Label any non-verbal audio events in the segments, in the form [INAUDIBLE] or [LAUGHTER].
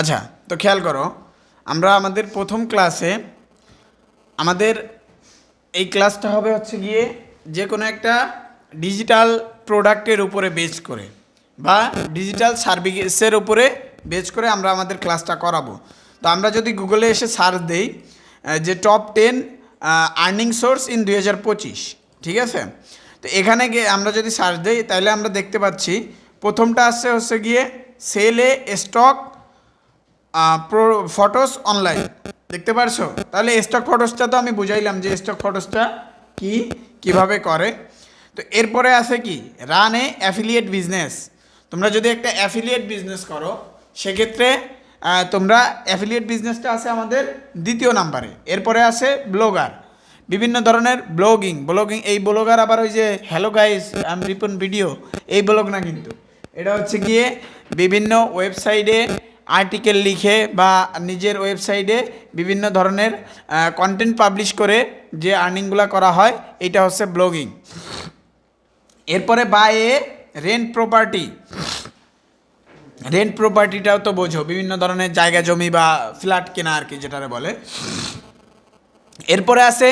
আচ্ছা তো খেয়াল করো, আমরা আমাদের প্রথম ক্লাসে আমাদের এই ক্লাসটা হবে হচ্ছে গিয়ে যে কোনো একটা ডিজিটাল প্রোডাক্টের উপরে বেচ করে বা ডিজিটাল সার্ভিসের উপরে বেচ করে আমরা আমাদের ক্লাসটা করাবো। তো আমরা যদি গুগলে এসে সার্চ দেই যে top ten earning source in দুই হাজার পঁচিশ, ঠিক আছে? তো এখানে গিয়ে আমরা যদি সার্চ দিই, তাহলে আমরা দেখতে পাচ্ছি, প্রথমটা আসছে হচ্ছে গিয়ে সেলে স্টক ফটোস অনলাইন দেখতে পারছ? তাহলে স্টক ফটোসটা তো আমি বুঝাইলাম যে স্টক ফটোসটা কি, কীভাবে করে। তো এরপরে আছে কি? রান এ অ্যাফিলিয়েট বিজনেস তোমরা যদি একটা অ্যাফিলিয়েট বিজনেস করো, সেক্ষেত্রে তোমরা অ্যাফিলিয়েট বিজনেসটা আছে আমাদের দ্বিতীয় নাম্বারে এরপরে আছে ব্লগার বিভিন্ন ধরনের ব্লগিং ব্লগিং এই ব্লগার আবার ওই যে hello guys I'm Ripon video এই ব্লগ না কিন্তু। এটা হচ্ছে গিয়ে বিভিন্ন ওয়েবসাইটে আর্টিকেল লিখে বা নিজের ওয়েবসাইটে বিভিন্ন ধরনের কন্টেন্ট পাবলিশ করে যে আর্নিংগুলো করা হয়, এটা হচ্ছে ব্লগিং এরপরে buy a rent property rent প্রপার্টিটাও তো বোঝো, বিভিন্ন ধরনের জায়গা, জমি বা ফ্ল্যাট কেনা আর কি যেটারে বলে। এরপরে আছে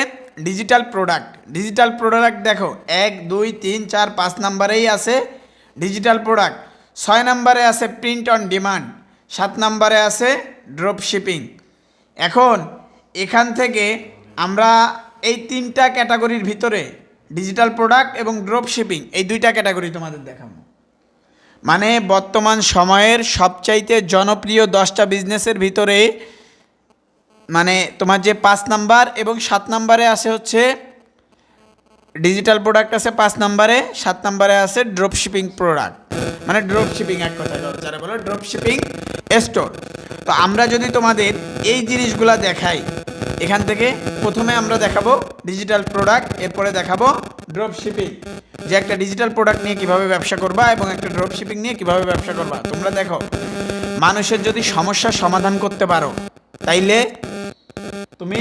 ডিজিটাল প্রোডাক্ট ডিজিটাল প্রোডাক্ট দেখো, এক, দুই, তিন, চার, পাঁচ নাম্বারেই আছে ডিজিটাল প্রোডাক্ট ছয় নাম্বারে আছে প্রিন্ট অন ডিমান্ড সাত নাম্বারে আছে ড্রপ শিপিং। এখন এখান থেকে আমরা এই তিনটা ক্যাটাগরির ভিতরে ডিজিটাল প্রোডাক্ট এবং ড্রপ শিপিং, এই দুইটা ক্যাটাগরি তোমাদের দেখাবো। মানে বর্তমান সময়ের সবচাইতে জনপ্রিয় দশটা বিজনেসের ভিতরে মানে তোমার যে পাঁচ নাম্বার এবং সাত নাম্বারে আছে হচ্ছে ডিজিটাল প্রোডাক্ট আছে, পাঁচ নাম্বারে, সাত নাম্বারে আছে ড্রপ শিপিং প্রোডাক্ট মানে ড্রপ শিপিং এক কথায় যারা বলো ড্রপ শিপিং স্টোর তো আমরা যদি তোমাদের এই জিনিসগুলা দেখাই, এখান থেকে প্রথমে আমরা দেখাবো ডিজিটাল প্রোডাক্ট এরপরে দেখাবো ড্রপ শিপিং যে একটা ডিজিটাল প্রোডাক্ট নিয়ে কীভাবে ব্যবসা করবা এবং একটা ড্রপ শিপিং নিয়ে কীভাবে ব্যবসা করবা। তোমরা দেখো, মানুষের যদি সমস্যার সমাধান করতে পারো, তাইলে তুমি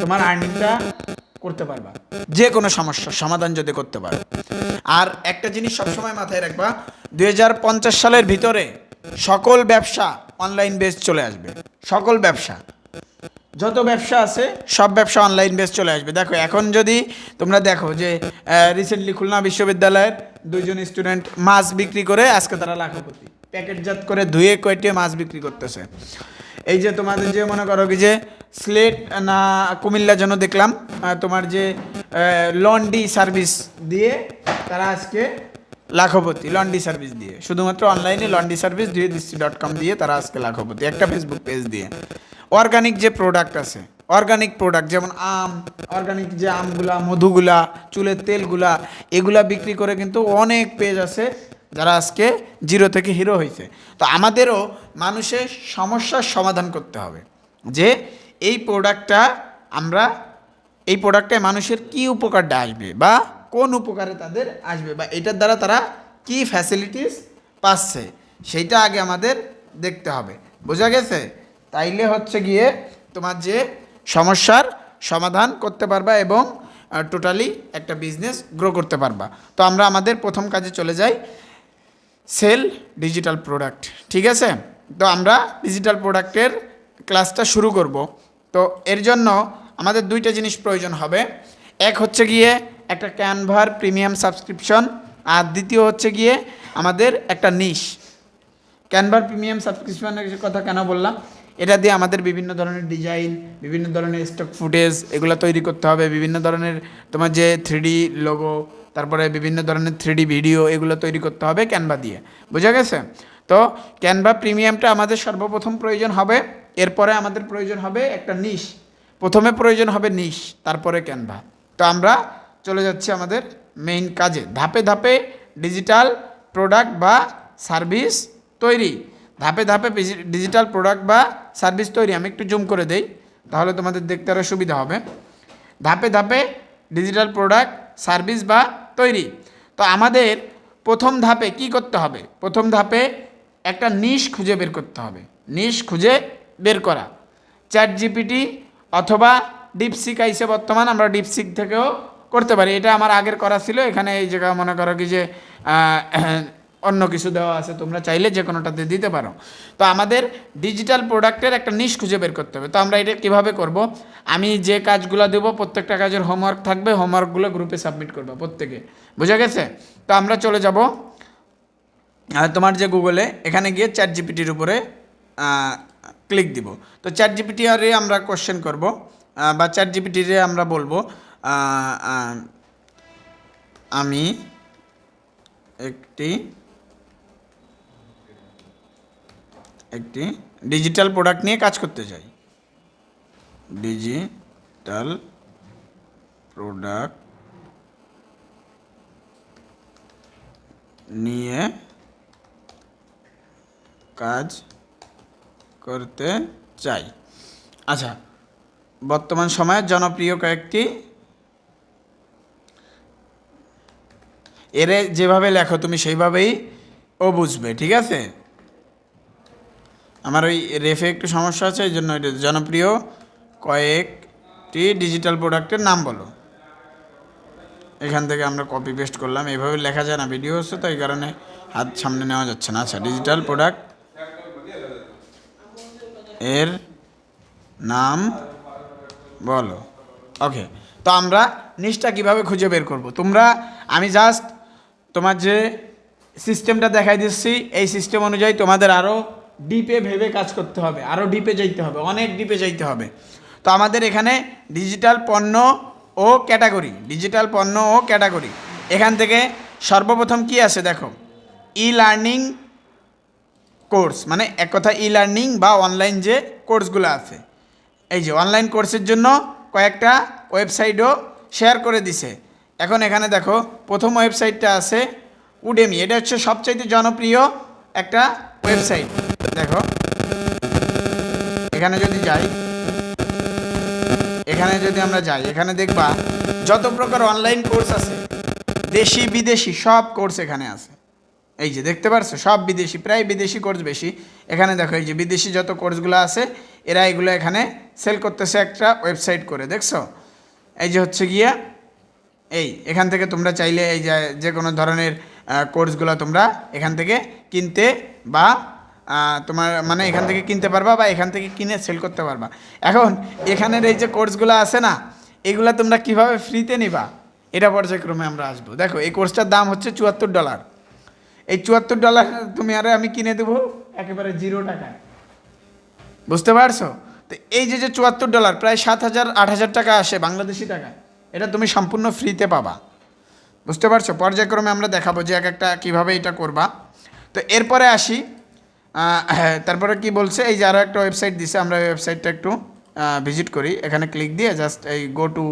তোমার আর্নিংটা করতে পারবা। যে কোনো সমস্যার সমাধান যদি করতে পারো। আর একটা জিনিস সবসময় মাথায় রাখবা, দুই হাজার পঞ্চাশ সালের ভিতরে সকল ব্যবসা অনলাইন বেস চলে আসবে। সকল ব্যবসা। যত ব্যবসা আছে, সব ব্যবসা অনলাইন বেস চলে আসবে। দেখো, এখন যদি তোমরা দেখো যে রিসেন্টলি খুলনা বিশ্ববিদ্যালয়ের দুইজন স্টুডেন্ট মাছ বিক্রি করে, আজকে তারা লাখপতি। প্যাকেটজাত করে ধুয়ে কয়েটে মাছ বিক্রি করতেছে। এই যে তোমাদের যে মনে করো কি যে স্লেট না কুমিল্লা যেন দেখলাম তোমার যে লন্ডি সার্ভিস দিয়ে তারা আজকে লাখপতি, লন্ডি সার্ভিস দিয়ে। শুধুমাত্র অনলাইনে লন্ডি সার্ভিস দুই দৃষ্টি ডট কম দিয়ে তারা আজকে লাখপতি, একটা ফেসবুক পেজ দিয়ে। অর্গানিক যে প্রোডাক্ট আছে অর্গানিক প্রোডাক্ট যেমন আম অর্গানিক যে আমগুলা, মধুগুলা, চুলের তেলগুলা, এগুলা বিক্রি করে কিন্তু অনেক পেজ আছে যারা আজকে জিরো থেকে হিরো হয়েছে তো আমাদেরও মানুষের সমস্যার সমাধান করতে হবে যে এই প্রোডাক্টটা আমরা, এই প্রোডাক্টে মানুষের কি উপকারটা আসবে বা কোন উপকারে তাদের আসবে বা এটার দ্বারা তারা কি ফ্যাসিলিটিস পাচ্ছে, সেইটা আগে আমাদের দেখতে হবে। বোঝা গেছে? তাইলে হচ্ছে গিয়ে তোমার যে সমস্যার সমাধান করতে পারবা এবং টোটালি একটা বিজনেস গ্রো করতে পারবা। তো আমরা আমাদের প্রথম কাজে চলে যাই। সেল ডিজিটাল প্রোডাক্ট, ঠিক আছে? তো আমরা ডিজিটাল প্রোডাক্টের ক্লাসটা শুরু করব। তো এর জন্য আমাদের দুইটা জিনিস প্রয়োজন হবে। এক হচ্ছে গিয়ে একটা ক্যানভার প্রিমিয়াম সাবস্ক্রিপশন, আর দ্বিতীয় হচ্ছে গিয়ে আমাদের একটা নিশ। ক্যানভার প্রিমিয়াম সাবস্ক্রিপশনের কথা কেন বললাম? এটা দিয়ে আমাদের বিভিন্ন ধরনের ডিজাইন, বিভিন্ন ধরনের স্টক ফুটেজ, এগুলো তৈরি করতে হবে। বিভিন্ন ধরনের তোমার যে থ্রিডি লোগো তারপরে বিভিন্ন ধরনের থ্রিডি ভিডিও এগুলো তৈরি করতে হবে ক্যানভা দিয়ে। বোঝা গেছে? তো ক্যানভা প্রিমিয়ামটা আমাদের সর্বপ্রথম প্রয়োজন হবে, এরপরে আমাদের প্রয়োজন হবে একটা নিশ প্রথমে প্রয়োজন হবে নিশ তারপরে ক্যানভা তো আমরা চলে যাচ্ছি আমাদের মেইন কাজে। ধাপে ধাপে ডিজিটাল প্রোডাক্ট বা সার্ভিস তৈরি। ধাপে ধাপে ডিজিটাল প্রোডাক্ট বা সার্ভিস তৈরি। আমি একটু জুম করে দেই, তাহলে তোমাদের দেখতে আরও সুবিধা হবে। ধাপে ধাপে ডিজিটাল প্রোডাক্ট সার্ভিস বা তৈরি। তো আমাদের প্রথম ধাপে কি করতে হবে? প্রথম ধাপে একটা নিশ খুঁজে বের করতে হবে। নিশ খুঁজে বের করা। চ্যাট জিপিটি অথবা ডিপসিক আইসে বর্তমান আমরা ডিপসিক থেকেও করতে পারি। এটা আমার আগের করা ছিল। এখানে এই জায়গা মনে করো কি যে কিছু দেওয়া আছে, তোমরা চাইলে যে কোনোটাতে দিতে পারো। তো আমাদের ডিজিটাল প্রোডাক্টের একটা নিশ খুঁজে বের করতে হবে। তো আমরা এটা কীভাবে করব? আমি যে কাজগুলো দেবো, প্রত্যেকটা কাজের হোমওয়ার্ক থাকবে হোমওয়ার্কগুলো গ্রুপে সাবমিট করব প্রত্যেকে। বুঝা গেছে? তো আমরা চলে যাব। তোমার যে গুগলে এখানে গিয়ে চ্যাট জিপিটির উপরে ক্লিক দিব। তো চ্যাট জিপিটি আরে আমরা কোশ্চেন করব বা চ্যাট জিপিটিরে আমরা বলব আমি একটি একটি ডিজিটাল প্রোডাক্ট নিয়ে কাজ করতে চাই। ডিজিটাল প্রোডাক্ট নিয়ে কাজ করতে চাই। আচ্ছা বর্তমান সময়ের জনপ্রিয় কয়েকটি এরে যেভাবে লেখো তুমি সেইভাবেই ও বুঝবে, ঠিক আছে? আমার ওই রেফে একটু সমস্যা আছে, এই জন্য এটা জনপ্রিয়। কয়েকটি ডিজিটাল প্রোডাক্টের নাম বলো। এখান থেকে আমরা কপি পেস্ট করলাম এইভাবে লেখা যায় না ভিডিও হচ্ছে তো, এই কারণে হাত সামনে নেওয়া যাচ্ছে না। আচ্ছা ডিজিটাল প্রোডাক্টের নাম বলো। ওকে তো আমরা নিচটা কীভাবে খুঁজে বের করব? তোমরা, আমি জাস্ট তোমার যে সিস্টেমটা দেখাই দিচ্ছি, এই সিস্টেম অনুযায়ী তোমাদের আরও ডিপে ভেবে কাজ করতে হবে আরও ডিপে যাইতে হবে, অনেক ডিপে যাইতে হবে। তো আমাদের এখানে ডিজিটাল পণ্য ও ক্যাটাগরি ডিজিটাল পণ্য ও ক্যাটাগরি এখান থেকে সর্বপ্রথম কি আছে দেখো? ই লার্নিং কোর্স মানে এক কথা ই লার্নিং বা অনলাইন যে কোর্সগুলো আছে। এই যে অনলাইন কোর্সের জন্য কয়েকটা ওয়েবসাইটও শেয়ার করে দিছে। এখন এখানে দেখো, প্রথম ওয়েবসাইটটা আছে উডেমি এটা হচ্ছে সবচাইতে জনপ্রিয় একটা ওয়েবসাইট দেখো। এখানে যদি যাই, এখানে যদি আমরা যাই, এখানে দেখবা যত প্রকার অনলাইন কোর্স আছে, দেশি, বিদেশি সব কোর্স এখানে আছে। এই যে দেখতে পারছ, সব বিদেশি, প্রায় বিদেশি কোর্স বেশি। এখানে দেখো, এই যে বিদেশি যত কোর্সগুলো আছে, এরা এগুলো এখানে সেল করতেছে একটা ওয়েবসাইট করে, দেখছ? এই যে হচ্ছে গিয়া, এই, এখান থেকে তোমরা চাইলে এই যে কোনো ধরনের কোর্সগুলো তোমরা এখান থেকে কিনতে বা তোমার মানে এখান থেকে কিনতে পারবা বা এখান থেকে কিনে সেল করতে পারবা। এখন এখানের এই যে কোর্সগুলো আছে না, এগুলো তোমরা কীভাবে ফ্রিতে নিবা? এটা পর্যায়ক্রমে আমরা আসব। দেখো, এই কোর্সটার দাম হচ্ছে চুয়াত্তর ডলার এই চুয়াত্তর ডলার তুমি আরে আমি কিনে দেবো একেবারে জিরো টাকায়। বুঝতে পারছ? তো এই যে যে চুয়াত্তর ডলার প্রায় সাত হাজার, আট হাজার টাকা আসে বাংলাদেশি টাকায়। এটা তুমি সম্পূর্ণ ফ্রিতে পাবা। বুঝতে পারছ? পর্যায়ক্রমে আমরা দেখাবো যে এক একটা কীভাবে এটা করবা। তো এরপরে আসি তারপরে কি বলছে, এই যে আরও একটা ওয়েবসাইট দিছে, আমরা ওয়েবসাইটটা একটু ভিজিট করি। এখানে ক্লিক দিয়ে জাস্ট এই go to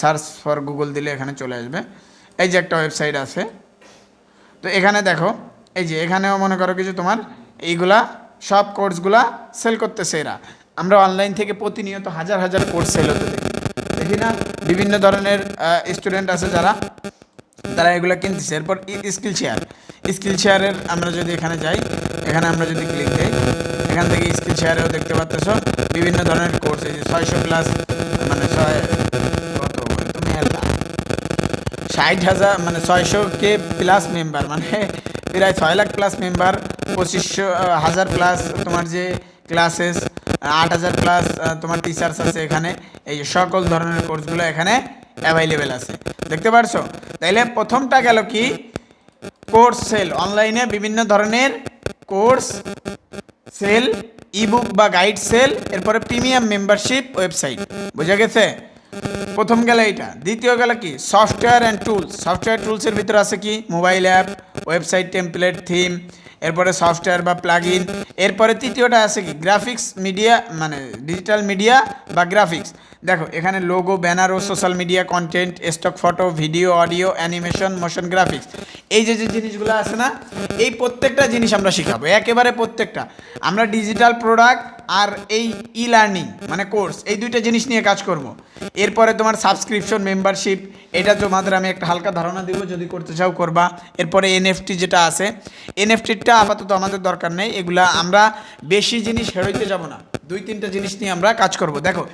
search for Google দিলে এখানে চলে আসবে। এই যে একটা ওয়েবসাইট আছে। তো এখানে দেখো, এই যে এখানেও মনে করো কিছু তোমার, এইগুলা সব কোর্সগুলা সেল করতেছে এরা। আমরা অনলাইন থেকে প্রতিনিয়ত হাজার হাজার কোর্স সেল হতে দেখি। দেখি না, বিভিন্ন ধরনের স্টুডেন্ট আছে যারা, তারা এগুলো কিনতেছে। এরপর স্কিল শেয়ার স্কিল শেয়ারের আমরা যদি এখানে যাই, এখানে আমরা যদি ক্লিক দিই, এখান থেকে স্কিল শেয়ারেও দেখতে পাচ্ছ বিভিন্ন ধরনের কোর্স এই যে ছয়শো প্লাস মানে ছয়, কত? তুমি ষাট হাজার মানে ছয়শো কে প্লাস মেম্বার মানে প্রায় ছয় লাখ প্লাস মেম্বার পঁচিশশো হাজার প্লাস তোমার যে ক্লাসেস আট হাজার প্লাস তোমার টিচার্স আছে এখানে। এই যে সকল ধরনের কোর্সগুলো এখানে অ্যাভেলেবেল আছে। দেখতে পারছ? তাইলে প্রথমটা গেল কি? Course sale. অনলাইনে বিভিন্ন ধরনের কোর্স সেল ইবুক বা গাইড সেল, এরপরে প্রিমিয়াম মেম্বারশিপ ওয়েবসাইট বোঝা গেছে? প্রথম গেল এইটা। দ্বিতীয় গেল কি? সফটওয়্যার অ্যান্ড টুলস সফটওয়্যার টুলসের ভিতরে আছে কি? Mobile app website template theme এরপরে সফটওয়্যার বা প্লাগ ইন এরপরে তৃতীয়টা আছে কি? গ্রাফিক্স মিডিয়া মানে ডিজিটাল মিডিয়া বা গ্রাফিক্স দেখো, এখানে লোগো ব্যানার ও social media content stock photo video audio animation motion graphics এই যে যে জিনিসগুলো আছে না, এই প্রত্যেকটা জিনিস আমরা শিখাবো। একেবারে প্রত্যেকটা। আমরা ডিজিটাল প্রোডাক্ট আর এই ই লার্নিং মানে কোর্স এই দুইটা জিনিস নিয়ে কাজ করব। এরপরে তোমার সাবস্ক্রিপশন মেম্বারশিপ এটা তোমাদের আমি একটা হালকা ধারণা দেবো, যদি করতে চাও করবা। এরপরে এনএফটি যেটা আছে এনএফটিটা আপাতত আমাদের দরকার নেই, এগুলা আমরা বেশি জিনিস হেরোইতে যাব না। দুই, তিনটা জিনিস নিয়ে আমরা কাজ করব। দেখো,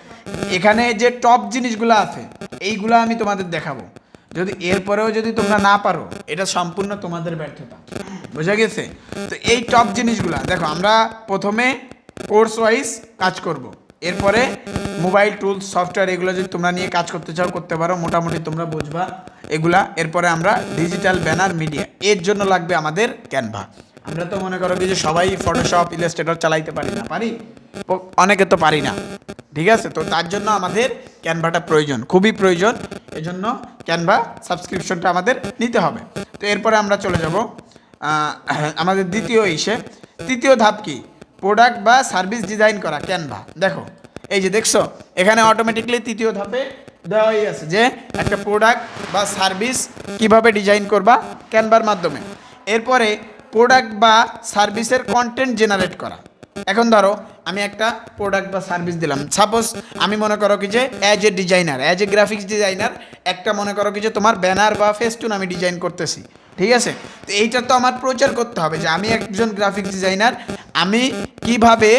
এখানে যে টপ জিনিসগুলো আছে, এইগুলো আমি তোমাদের দেখাবো। যদি, এরপরেও যদি তোমরা না পারো, এটা সম্পূর্ণ তোমাদের ব্যর্থতা। বোঝা গেছে? তো এই টপ জিনিসগুলা, দেখো, আমরা প্রথমে কোর্স ওয়াইজ কাজ করব। এরপরে মোবাইল টুলস, সফটওয়্যার, এগুলো যদি তোমরা নিয়ে কাজ করতে চাও, করতে পারো। মোটামুটি তোমরা বুঝবা এগুলা। এরপরে আমরা ডিজিটাল ব্যানার মিডিয়া এর জন্য লাগবে আমাদের ক্যানভা আমরা তো মনে করো যে সবাই ফটোশপ ইলাস্ট্রেটর চালাইতে পারি না। পারি? অনেকে তো পারি না। ঠিক আছে? তো তার জন্য আমাদের ক্যানভাটা প্রয়োজন। খুবই প্রয়োজন। এজন্য ক্যানভা সাবস্ক্রিপশনটা আমাদের নিতে হবে। তো এরপরে আমরা চলে যাব আমাদের দ্বিতীয় ইসে। তৃতীয় ধাপ কি? প্রোডাক্ট বা সার্ভিস ডিজাইন করা ক্যানভা দেখো, এই যে দেখছ, এখানে অটোমেটিকলি তৃতীয় ধাপে দেওয়াই আছে যে একটা প্রোডাক্ট বা সার্ভিস কীভাবে ডিজাইন করবা ক্যানভার মাধ্যমে। এরপরে প্রোডাক্ট বা সার্ভিসের কন্টেন্ট জেনারেট করা। এখন ধরো, আমি একটা প্রোডাক্ট বা সার্ভিস দিলাম। সাপোজ আমি মনে করো কি যে as a designer as a graphics designer একটা মনে করো কি যে তোমার ব্যানার বা ফেস্টুন আমি ডিজাইন করতেছি। ঠিক আছে? তো এইটা তো আমার প্রচার করতে হবে যে আমি একজন গ্রাফিক ডিজাইনার আমি কীভাবে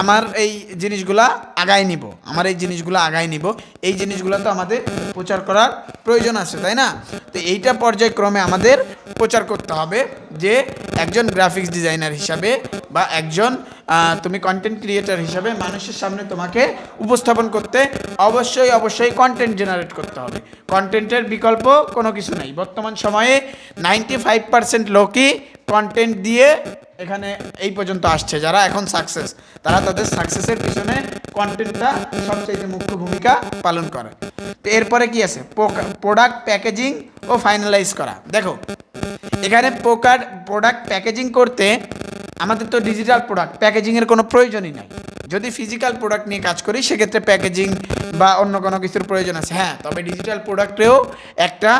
আমার এই জিনিসগুলা আগায় নিব, আমার এই জিনিসগুলো আগায় নিব, এই জিনিসগুলো তো আমাদের প্রচার করার প্রয়োজন আছে, তাই না? তো এইটা পর্যায়ক্রমে আমাদের প্রচার করতে হবে যে একজন গ্রাফিক্স ডিজাইনার হিসাবে বা একজন তুমি কন্টেন্ট ক্রিয়েটার হিসাবে মানুষের সামনে তোমাকে উপস্থাপন করতে অবশ্যই অবশ্যই কন্টেন্ট জেনারেট করতে হবে। কন্টেন্টের বিকল্প কোনো কিছু নেই। বর্তমান সময়ে নাইনটি ফাইভ পার্সেন্ট লোকই কন্টেন্ট দিয়ে এখানে এই পর্যন্ত আসছে, যারা এখন সাকসেস তারা তাদের সাকসেসের পিছনে কন্টেন্টটা সবচেয়ে মুখ্য ভূমিকা পালন করে। তো এরপরে কি আছে? প্রোডাক্ট প্যাকেজিং ও ফাইনালাইজ করা। দেখো, এখানে পোকার প্রোডাক্ট প্যাকেজিং করতে আমাদের তো ডিজিটাল প্রোডাক্ট প্যাকেজিংয়ের কোনো প্রয়োজনই নাই। যদি ফিজিক্যাল প্রোডাক্ট নিয়ে কাজ করি, সেক্ষেত্রে প্যাকেজিং বা অন্য কোনো কিছুর প্রয়োজন আছে। হ্যাঁ তবে ডিজিটাল প্রোডাক্টেও একটা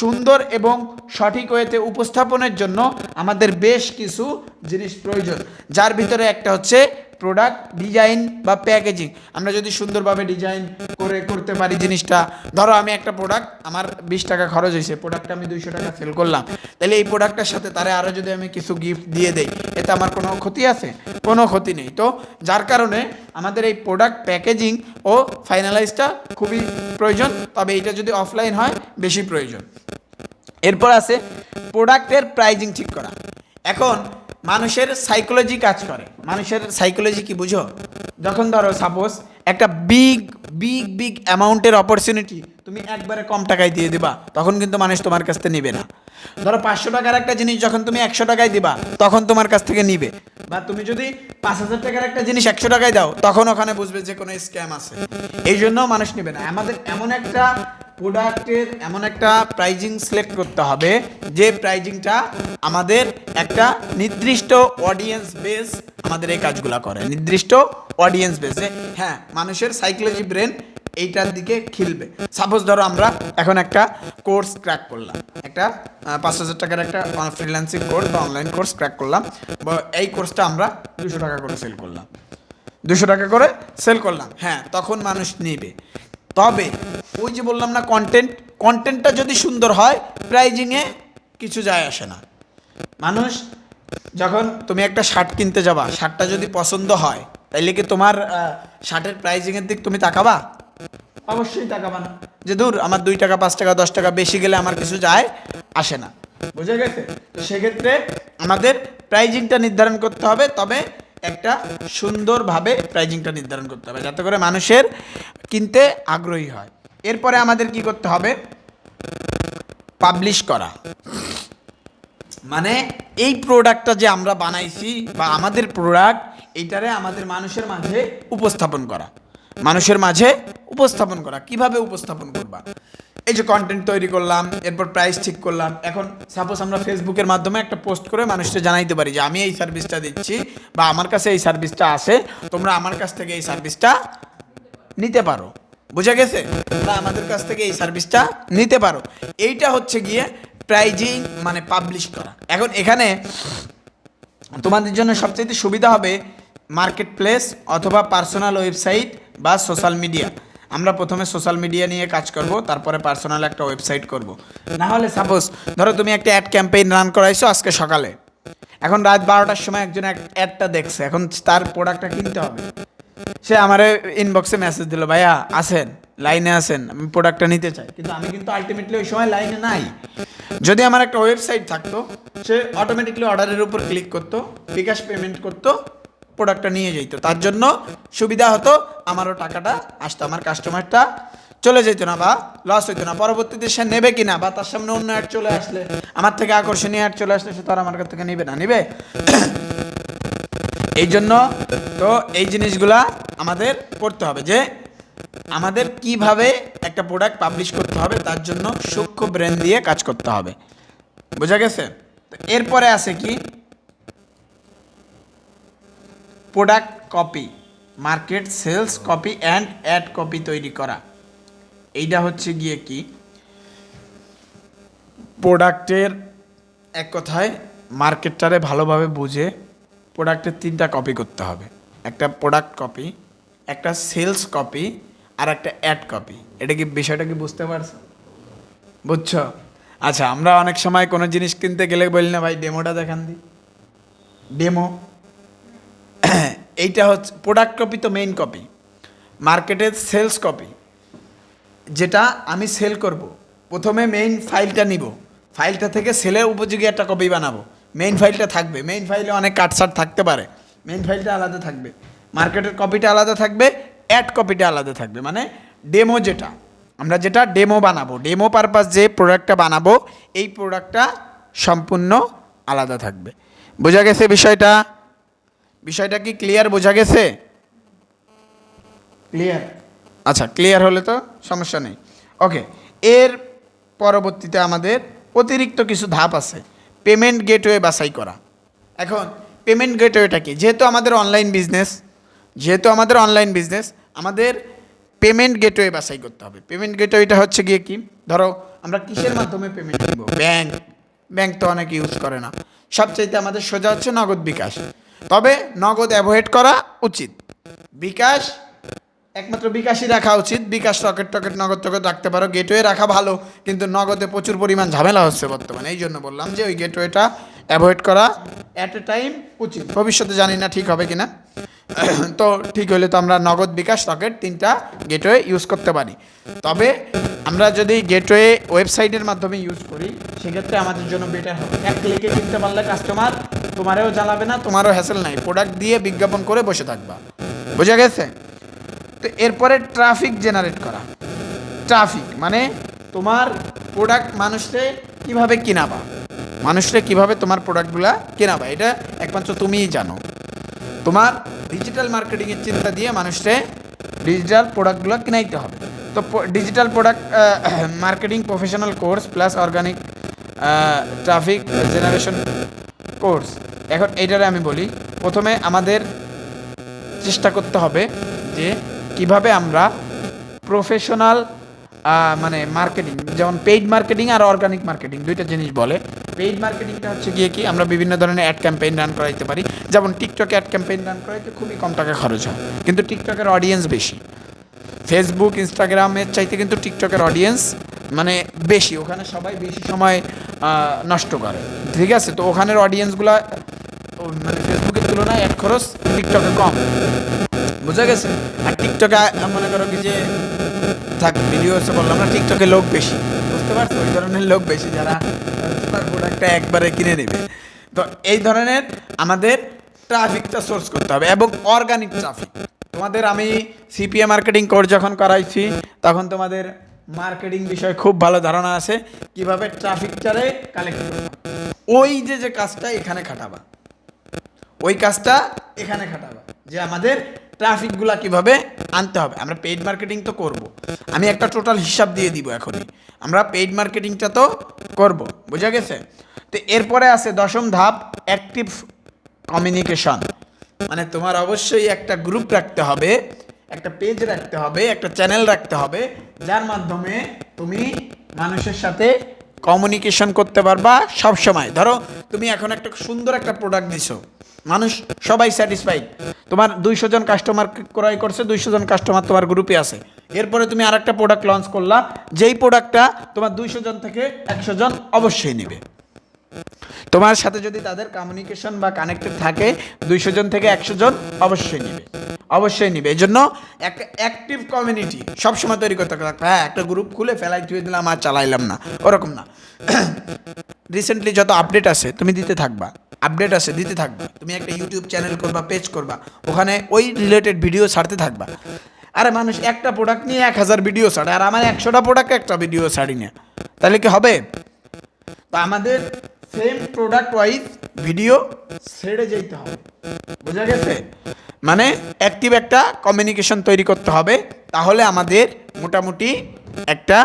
সুন্দর এবং সঠিক ওয়েতে উপস্থাপনের জন্য আমাদের বেশ কিছু জিনিস প্রয়োজন। যার ভিতরে একটা হচ্ছে প্রোডাক্ট ডিজাইন বা প্যাকেজিং আমরা যদি সুন্দরভাবে ডিজাইন করে করতে পারি জিনিসটা, ধরো আমি একটা প্রোডাক্ট আমার বিশ টাকা খরচ হয়েছে প্রোডাক্টটা আমি দুইশো টাকা সেল করলাম। তাহলে এই প্রোডাক্টটার সাথে তারে আরও যদি আমি কিছু গিফট দিয়ে দেই, এতে আমার কোনো ক্ষতি আছে? কোনো ক্ষতি নেই। তো যার কারণে আমাদের এই প্রোডাক্ট প্যাকেজিং ও ফাইনালাইজটা খুবই প্রয়োজন, তবে এটা যদি অফলাইন হয়, বেশি প্রয়োজন। এরপর আছে প্রোডাক্টের প্রাইজিং ঠিক করা। এখন মানুষের সাইকোলজি কাজ করে। মানুষের সাইকোলজি কি বুঝো? যখন ধরো সাপোজ একটা বিগ বিগ বিগ অ্যামাউন্টের অপরচুনিটি তুমি একবারে কম টাকায় দিয়ে দিবা, তখন কিন্তু মানুষ তোমার কাছ থেকে নিবে না। ধরো পাঁচশো টাকার একটা জিনিস যখন তুমি একশো টাকায় দিবা, তখন তোমার কাছ থেকে নিবে। বা তুমি যদি পাঁচ হাজার টাকার একটা জিনিস একশো টাকায় দাও, তখন ওখানে বুঝবে যে কোনো স্ক্যাম আছে। এই জন্য মানুষ নেবে না। আমাদের এমন একটা প্রোডাক্টের এমন একটা প্রাইজিং সিলেক্ট করতে হবে, যে প্রাইজিংটা আমাদের একটা নির্দিষ্ট অডিয়েন্স বেস আমাদের এই কাজগুলো করে। নির্দিষ্ট অডিয়েন্স বেসে হ্যাঁ মানুষের সাইকোলজি ব্রেন এইটার দিকে খেলবে। সাপোজ ধরো আমরা এখন একটা কোর্স ক্র্যাক করলাম। একটা পাঁচ হাজার টাকার একটা ফ্রিল্যান্সিং কোর্স বা অনলাইন কোর্স ক্র্যাক করলাম। বা এই কোর্সটা আমরা দুশো টাকা করে সেল করলাম। দুশো টাকা করে সেল করলাম। হ্যাঁ তখন মানুষ নেবে। তবে ওই যে বললাম না কন্টেন্ট কন্টেন্টটা যদি সুন্দর হয় প্রাইজিংয়ে কিছু যায় আসে না। মানুষ যখন তুমি একটা শার্ট কিনতে যাবা, শার্টটা যদি পছন্দ হয়, তাইলে কি তোমার শার্টের প্রাইজিংয়ের দিক তুমি তাকাবা? অবশ্যই তাকাবা না। যে দূর আমার দুই টাকা, পাঁচ টাকা, দশ টাকা বেশি গেলে আমার কিছু যায়, আসে না। বুঝে গেছে? তো সেক্ষেত্রে আমাদের প্রাইজিংটা নির্ধারণ করতে হবে, তবে একটা সুন্দরভাবে প্রাইজিংটা নির্ধারণ করতে হবে, যাতে করে মানুষের কিনতে আগ্রহী হয়। এরপরে আমাদের কি করতে হবে? পাবলিশ করা। মানে এই প্রোডাক্টটা যে আমরা বানাইছি বা আমাদের প্রোডাক্ট এইটারে আমাদের মানুষের মাঝে উপস্থাপন করা। মানুষের মাঝে উপস্থাপন করা। কীভাবে উপস্থাপন করবা? এই যে কন্টেন্ট তৈরি করলাম, এরপর প্রাইস ঠিক করলাম। এখন সাপোজ আমরা ফেসবুকের মাধ্যমে একটা পোস্ট করে মানুষকে জানাইতে পারি যে, আমি এই সার্ভিসটা দিচ্ছি বা আমার কাছে এই সার্ভিসটা আছে, তোমরা আমার কাছ থেকে এই সার্ভিসটা নিতে পারো। বুঝা গেছে? তোমরা আমাদের কাছ থেকে এই সার্ভিসটা নিতে পারো। এইটা হচ্ছে গিয়ে প্রাইজিং মানে পাবলিশ করা। এখন এখানে তোমাদের জন্য সবচেয়ে সুবিধা হবে মার্কেট প্লেস অথবা পার্সোনাল ওয়েবসাইট বা সোশ্যাল মিডিয়া আমরা প্রথমে সোশ্যাল মিডিয়া নিয়ে কাজ করব, তারপরে পার্সোনাল একটা ওয়েবসাইট করব। না হলে সাপোজ ধরো তুমি একটা অ্যাড ক্যাম্পেইন রান করাইছো আজকে সকালে। এখন রাত বারোটার সময় একজন এক অ্যাডটা দেখছে, এখন তার প্রোডাক্টটা কিনতে হবে। সে আমার ইনবক্সে মেসেজ দিল, ভাইয়া, আসেন। লাইনে আছেন, আমি প্রোডাক্টটা নিতে চাই। কিন্তু আমি কিন্তু আলটিমেটলি ওই সময় লাইনে নাই। যদি আমার একটা ওয়েবসাইট থাকতো, সে অটোমেটিকলি অর্ডারের উপর ক্লিক করতো, বিকাশ পেমেন্ট করতো প্রোডাক্টটা নিয়ে যেত তার জন্য সুবিধা হতো, আমারও টাকাটা আসতো, আমার কাস্টমারটা চলে যেত না বা লস হইতো না। পরবর্তীতে সে নেবে কি না বা তার সামনে অন্য অ্যাড চলে আসলে, আমার থেকে আকর্ষণীয় অ্যাড চলে আসলে সে তো আর আমার কাছ থেকে নেবে না, নেবে? [COUGHS] এই জন্য তো এই জিনিসগুলা আমাদের করতে হবে যে আমাদের কীভাবে একটা প্রোডাক্ট পাবলিশ করতে হবে, তার জন্য সূক্ষ্ম ব্রেন দিয়ে কাজ করতে হবে। বোঝা গেছে? তো এরপরে আছে কি? Product copy market sales copy and ad copy তৈরি করা। এইটা হচ্ছে গিয়ে কি? প্রোডাক্টের এক কথায় মার্কেটটারে ভালোভাবে বুঝে প্রোডাক্টের তিনটা কপি করতে হবে। একটা প্রোডাক্ট কপি একটা সেলস কপি আর একটা অ্যাড কপি এটা কি বিষয়টা কি বুঝতে পারছ? বুঝছ? আচ্ছা আমরা অনেক সময় কোনো জিনিস কিনতে গেলে বলি না, ভাই ডেমোটা দেখান দি। ডেমো এইটা হচ্ছে প্রোডাক্ট কপি তো মেইন কপি মার্কেটের সেলস কপি যেটা আমি সেল করব। প্রথমে মেইন ফাইলটা নিব। ফাইলটা থেকে সেলের উপযোগী একটা কপি বানাবো। মেইন ফাইলটা থাকবে। মেইন ফাইলে অনেক কাটসাট থাকতে পারে। মেইন ফাইলটা আলাদা থাকবে। মার্কেটের কপিটা আলাদা থাকবে। অ্যাড কপিটা আলাদা থাকবে মানে ডেমো যেটা। আমরা যেটা ডেমো বানাবো ডেমো পারপাস যে প্রোডাক্টটা বানাবো এই প্রোডাক্টটা সম্পূর্ণ আলাদা থাকবে। বোঝা গেছে বিষয়টা? বিষয়টা কি ক্লিয়ার বোঝা গেছে? ক্লিয়ার আচ্ছা ক্লিয়ার হলে তো সমস্যা নেই। ওকে এর পরবর্তীতে আমাদের অতিরিক্ত কিছু ধাপ আছে। পেমেন্ট গেটওয়ে বাছাই করা। এখন পেমেন্ট গেটওয়েটা কি? যেহেতু আমাদের অনলাইন বিজনেস যেহেতু আমাদের অনলাইন বিজনেস আমাদের পেমেন্ট গেটওয়ে বাছাই করতে হবে। পেমেন্ট গেটওয়েটা হচ্ছে গিয়ে কি? ধরো, আমরা কিসের মাধ্যমে পেমেন্ট করব ব্যাংক ব্যাংক তো অনেকে ইউজ করে না। সবচাইতে আমাদের সোজা হচ্ছে নগদ বিকাশ। তবে নগদ অ্যাভয়েড করা উচিত। বিকাশ একমাত্র বিকাশই রাখা উচিত। বিকাশ রকেট টকেট নগদ টকেট রাখতে পারো। গেটওয়ে রাখা ভালো, কিন্তু নগদে প্রচুর পরিমাণ ঝামেলা হচ্ছে বর্তমানে। এই জন্য বললাম যে ওই গেটওয়েটা অ্যাভয়েড করা অ্যাট এ টাইম উচিত। ভবিষ্যতে জানি না ঠিক হবে কিনা। [CLEARS THROAT] তো ঠিক হলে তো আমরা নগদ, বিকাশ, রকেট তিনটা গেটওয়ে ইউজ করতে পারি। তবে আমরা যদি গেটওয়ে ওয়েবসাইটের মাধ্যমে ইউজ করি, সেক্ষেত্রে আমাদের জন্য বেটার হবে। এক ক্লিকে কিনতে পারলে কাস্টমার তোমারেও জ্বালাবে না, তোমারও হ্যাসেল নাই। প্রোডাক্ট দিয়ে বিজ্ঞাপন করে বসে থাকবা। বোঝা গেছে? তো এরপরে ট্রাফিক জেনারেট করা। ট্রাফিক মানে তোমার প্রোডাক্ট মানুষকে কীভাবে কিনাবা। মানুষকে কীভাবে তোমার প্রোডাক্টগুলা কেনাবা, এটা একমাত্র তুমিই জানো। তোমার ডিজিটাল মার্কেটিংয়ের চিন্তা দিয়ে মানুষকে ডিজিটাল প্রোডাক্টগুলো কিনাইতে হবে। তো digital product marketing professional course plus organic traffic generation course এখন এইটারে আমি বলি, প্রথমে আমাদের চেষ্টা করতে হবে যে কীভাবে আমরা প্রফেশনাল মানে মার্কেটিং যেমন পেইড মার্কেটিং আর অর্গানিক মার্কেটিং দুইটা জিনিস বলে। পেইড মার্কেটিংটা হচ্ছে গিয়ে কি, আমরা বিভিন্ন ধরনের অ্যাড ক্যাম্পেইন রান করাইতে পারি। যেমন টিকটকে অ্যাড ক্যাম্পেইন রান করাইতে খুবই কম টাকা খরচ হয়, কিন্তু টিকটকের অডিয়েন্স বেশি। ফেসবুক ইনস্টাগ্রামের চাইতে কিন্তু টিকটকের অডিয়েন্স মানে বেশি, ওখানে সবাই বেশি সময় নষ্ট করে, ঠিক আছে? তো ওখানের অডিয়েন্সগুলো মানে ফেসবুকের তুলনায় এক খরচ টিকটকে কম। বোঝা গেছে? আর টিকটকে মনে করো কি যে, থাক ভিডিও হচ্ছে বললাম না টিকটকে লোক বেশি। বুঝতে পারছ? ওই ধরনের লোক বেশি যারা তোমার প্রোডাক্টটা একবারে কিনে নেবে। তো এই ধরনের আমাদের ট্রাফিকটা সোর্স করতে হবে এবং অর্গানিক ট্রাফিক তোমাদের আমি সিপিএ মার্কেটিং কোর্স যখন করাইছি, তখন তোমাদের মার্কেটিং বিষয়ে খুব ভালো ধারণা আছে, কীভাবে ট্রাফিকটারে কালেক্ট করবা। ওই যে যে কাজটা এখানে খাটাবা। ওই কাজটা এখানে খাটাবা, যে আমাদের ট্রাফিকগুলা কীভাবে আনতে হবে? আমরা পেইড মার্কেটিং তো করব। আমি একটা টোটাল হিসাব দিয়ে দিব এখনই। আমরা পেইড মার্কেটিংটা তো করব, বোঝা গেছে? তো এরপরে আছে দশম ধাপ অ্যাক্টিভ কমিউনিকেশন মানে তোমার অবশ্যই একটা গ্রুপ রাখতে হবে, একটা পেজ রাখতে হবে, একটা চ্যানেল রাখতে হবে, যার মাধ্যমে তুমি মানুষের সাথে কমিউনিকেশন করতে পারবা সব সময় ধরো, তুমি এখন একটা সুন্দর একটা প্রোডাক্ট দিছো। মানুষ সবাই স্যাটিসফাইড তোমার দুইশো জন কাস্টমার ক্রয় করছে, দুইশো জন কাস্টমার তোমার গ্রুপে আছে। এরপরে তুমি আর একটা প্রোডাক্ট লঞ্চ করলা, যেই প্রোডাক্টটা তোমার দুইশো জন থেকে একশো জন অবশ্যই নেবে। তোমার সাথে যদি তাদের কমিউনিকেশন বা কানেক্টেড থাকে, দুইশো জন থেকে একশো জন অবশ্যই নেবে। অবশ্যই নিবে। এই জন্য একটা অ্যাক্টিভ কমিউনিটি সবসময় তৈরি করতে হবে। হ্যাঁ একটা গ্রুপ খুলে ফেলাই থুয়ে দিলাম আর চালাইলাম না। ওরকম না। [COUGHS] রিসেন্টলি যত আপডেট আছে, তুমি দিতে থাকবা। আপডেট আছে দিতে থাকবা। তুমি একটা ইউটিউব চ্যানেল করবা পেজ করবা, ওখানে ওই রিলেটেড ভিডিও ছাড়তে থাকবা। আরে মানুষ একটা প্রোডাক্ট নিয়ে এক হাজার ভিডিও ছাড়ে, আর আমার একশোটা প্রোডাক্ট একটা ভিডিও ছাড়ি না তাহলে কি হবে? তো আমাদের সেম প্রোডাক্ট ওয়াইজ ভিডিও ছেড়ে যেতে হবে। বোঝা গেছে? মানে অ্যাক্টিভ একটা কমিউনিকেশন তৈরি করতে হবে, তাহলে আমাদের মোটামুটি একটা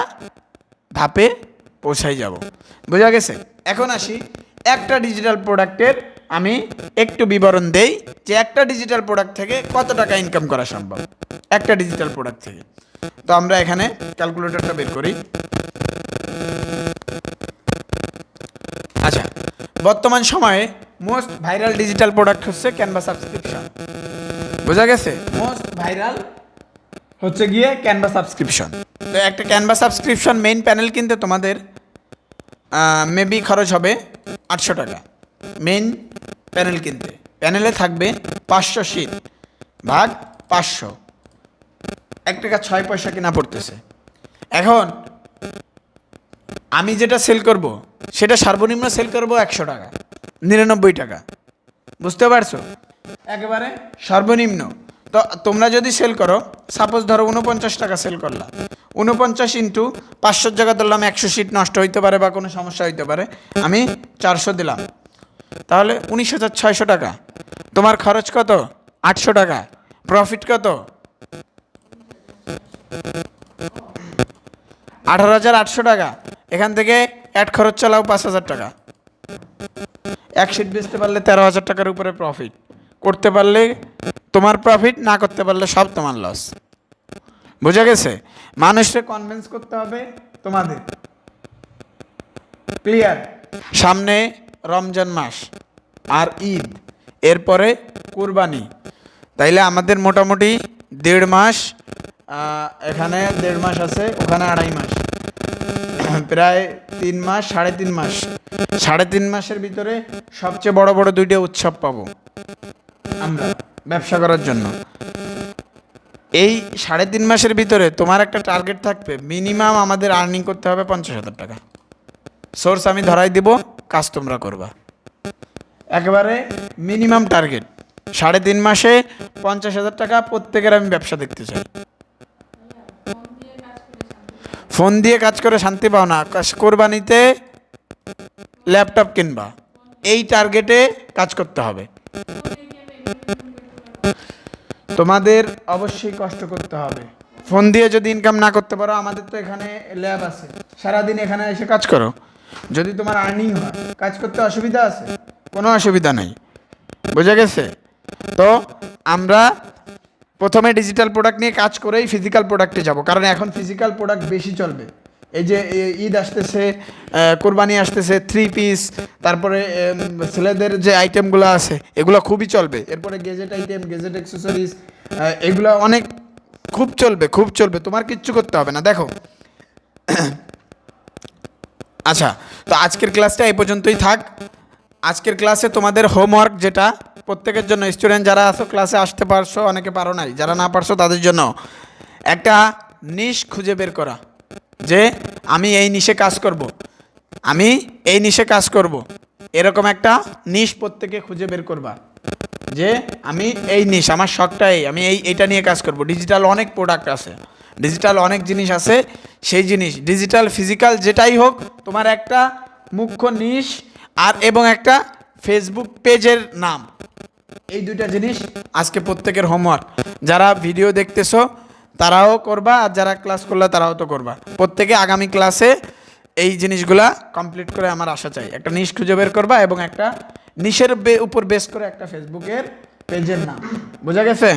ধাপে পৌঁছাই যাব। বোঝা গেছে? এখন আসি। একটা ডিজিটাল প্রোডাক্টের আমি একটু বিবরণ দেই যে একটা ডিজিটাল প্রোডাক্ট থেকে কত টাকা ইনকাম করা সম্ভব। একটা ডিজিটাল প্রোডাক্ট থেকে। তো আমরা এখানে ক্যালকুলেটরটা বের করি। আচ্ছা বর্তমান সময়ে মোস্ট ভাইরাল ডিজিটাল প্রোডাক্ট হচ্ছে ক্যানভা সাবস্ক্রিপশন বোঝা গেছে? মোস্ট ভাইরাল হচ্ছে গিয়ে ক্যানভা সাবস্ক্রিপশন তো একটা ক্যানভা সাবস্ক্রিপশন মেইন প্যানেল কিনতে তোমাদের মেবি খরচ হবে আটশো টাকা। মেইন প্যানেল কিনতে। প্যানেলে থাকবে পাঁচশো শীত ভাগ পাঁচশো। এক টাকা ছয় পয়সা কিনা পড়তেছে। এখন আমি যেটা সেল করব, সেটা সর্বনিম্ন সেল করব একশো টাকা, নিরানব্বই টাকা। বুঝতে পারছ? একেবারে সর্বনিম্ন। তো তোমরা যদি সেল করো সাপোজ ধরো উনপঞ্চাশ টাকা সেল করলা। উনপঞ্চাশ ইন্টু পাঁচশোর জায়গা ধরলাম একশো সিট নষ্ট হইতে পারে বা কোনো সমস্যা হইতে পারে, আমি চারশো দিলাম। তাহলে উনিশ হাজার ছয়শো টাকা। তোমার খরচ কত? আটশো টাকা। প্রফিট কত? আঠারো হাজার আটশো টাকা। এখান থেকে অ্যাড খরচ চালাও পাঁচ হাজার টাকা। এক সিট বেচতে পারলে তেরো হাজার টাকার উপরে প্রফিট করতে পারলে তোমার প্রফিট না করতে পারলে সব তোমার লস বোঝা গেছে? মানুষকে কনভিন্স করতে হবে তোমাদের। ক্লিয়ার সামনে রমজান মাস আর ঈদ, এরপরে কুরবানি। তাইলে আমাদের মোটামুটি দেড় মাস এখানে দেড় মাস আছে, ওখানে আড়াই মাস। [CLEARS THROAT] প্রায় তিন মাস, সাড়ে তিন মাস। সাড়ে তিন মাসের ভিতরে সবচেয়ে বড় বড় দুইটা উৎসব পাবো আমরা ব্যবসা করার জন্য। এই সাড়ে তিন মাসের ভিতরে তোমার একটা টার্গেট থাকবে মিনিমাম আমাদের আর্নিং করতে হবে পঞ্চাশ হাজার টাকা। সোর্স আমি ধরাই দিব, কাজ তোমরা করবা। একেবারে মিনিমাম টার্গেট সাড়ে তিন মাসে পঞ্চাশ হাজার টাকা প্রত্যেকের আমি ব্যবসা দেখতে চাই। ফোন দিয়ে কাজ করে শান্তি পাও না কোরবানিতে ল্যাপটপ কিনবা। এই টার্গেটে কাজ করতে হবে। তোমাদের অবশ্যই কষ্ট করতে হবে। ফোন দিয়ে যদি ইনকাম না করতে পারো আমাদের তো এখানে ল্যাব আছে। সারাদিন এখানে এসে কাজ করো। যদি তোমার আর্নিং হয় কাজ করতে অসুবিধা আছে? কোনো অসুবিধা নেই। বোঝা গেছে? তো আমরা প্রথমে ডিজিটাল প্রোডাক্ট নিয়ে কাজ করেই ফিজিক্যাল প্রোডাক্টে যাব কারণ এখন ফিজিক্যাল প্রোডাক্ট বেশি চলবে। এই যে ঈদ আসতেছে কোরবানি আসতেছে থ্রি পিস তারপরে ছেলেদের যে আইটেমগুলো আছে, এগুলো খুবই চলবে। এরপরে গেজেট আইটেম গেজেট অ্যাক্সেসরিজ এগুলো অনেক খুব চলবে খুব চলবে। তোমার কিচ্ছু করতে হবে না। দেখো। [COUGHS] আচ্ছা তো আজকের ক্লাসটা এই পর্যন্তই থাক। আজকের ক্লাসে তোমাদের হোমওয়ার্ক যেটা, প্রত্যেকের জন্য স্টুডেন্ট যারা আসো ক্লাসে আসতে পারছ, অনেকে পারো নাই। যারা না পারছ, তাদের জন্য একটা নিশ খুঁজে বের করা। যে আমি এই নিশে কাজ করব। আমি এই নিশে কাজ করব। এরকম একটা নিশ প্রত্যেকে খুঁজে বের করবা যে আমি এই নিশ, আমার শখটা এই, আমি এই, এটা নিয়ে কাজ করব ডিজিটাল অনেক প্রোডাক্ট আছে, ডিজিটাল অনেক জিনিস আছে, সেই জিনিস, ডিজিটাল ফিজিক্যাল যেটাই হোক, তোমার একটা মুখ্য নিশ আর এবং একটা ফেসবুক পেজের নাম এই দুইটা জিনিস আজকে প্রত্যেকের হোমওয়ার্ক যারা ভিডিও দেখতেছো তারাও করবা, আর যারা ক্লাস করলে তারাও তো করবা। প্রত্যেকে আগামী ক্লাসে এই জিনিসগুলা কমপ্লিট করে আমার আশা চাই। একটা নিশ খুঁজে বের করবা এবং একটা নিশের উপর বেস করে একটা ফেসবুকের পেজের নাম। বোঝা গেছে?